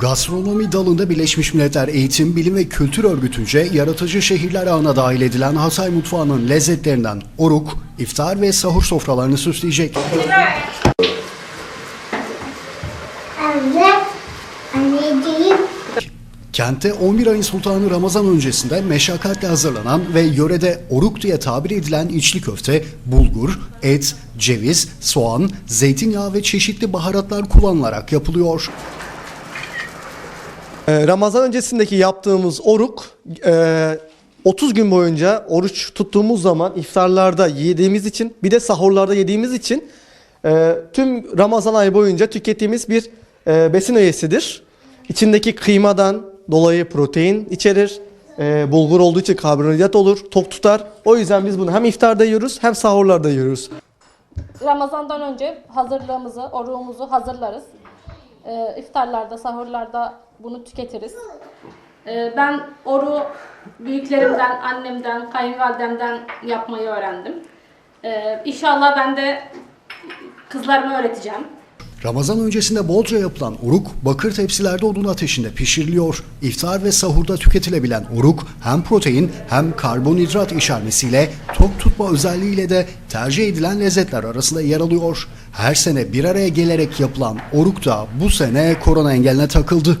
Gastronomi dalında Birleşmiş Milletler Eğitim, Bilim ve Kültür Örgütü'nce yaratıcı şehirler ağına dahil edilen Hatay mutfağının lezzetlerinden oruk, iftar ve sahur sofralarını süsleyecek. Kentte 11 ayın sultanı Ramazan öncesinde meşakkatle hazırlanan ve yörede oruk diye tabir edilen içli köfte, bulgur, et, ceviz, soğan, zeytinyağı ve çeşitli baharatlar kullanılarak yapılıyor. Ee, Ramazan öncesindeki yaptığımız oruk e, 30 gün boyunca oruç tuttuğumuz zaman iftarlarda yediğimiz için bir de sahurlarda yediğimiz için e, tüm Ramazan ayı boyunca tükettiğimiz bir e, besin öğesidir. İçindeki kıymadan dolayı protein içerir. E, bulgur olduğu için karbonhidrat olur, tok tutar. O yüzden biz bunu hem iftarda yiyoruz hem sahurlarda yiyoruz. Ramazan'dan önce hazırlığımızı, oruğumuzu hazırlarız. İftarlarda, sahurlarda bunu tüketiriz. Ee, ben oruğu büyüklerimden, annemden, kayınvalidemden yapmayı öğrendim. Ee, inşallah ben de kızlarıma öğreteceğim. Ramazan öncesinde bolca yapılan oruk bakır tepsilerde odun ateşinde pişiriliyor. İftar ve sahurda tüketilebilen oruk hem protein hem karbonhidrat içermesiyle tok tutma özelliğiyle de tercih edilen lezzetler arasında yer alıyor. Her sene bir araya gelerek yapılan oruk da bu sene korona engeline takıldı.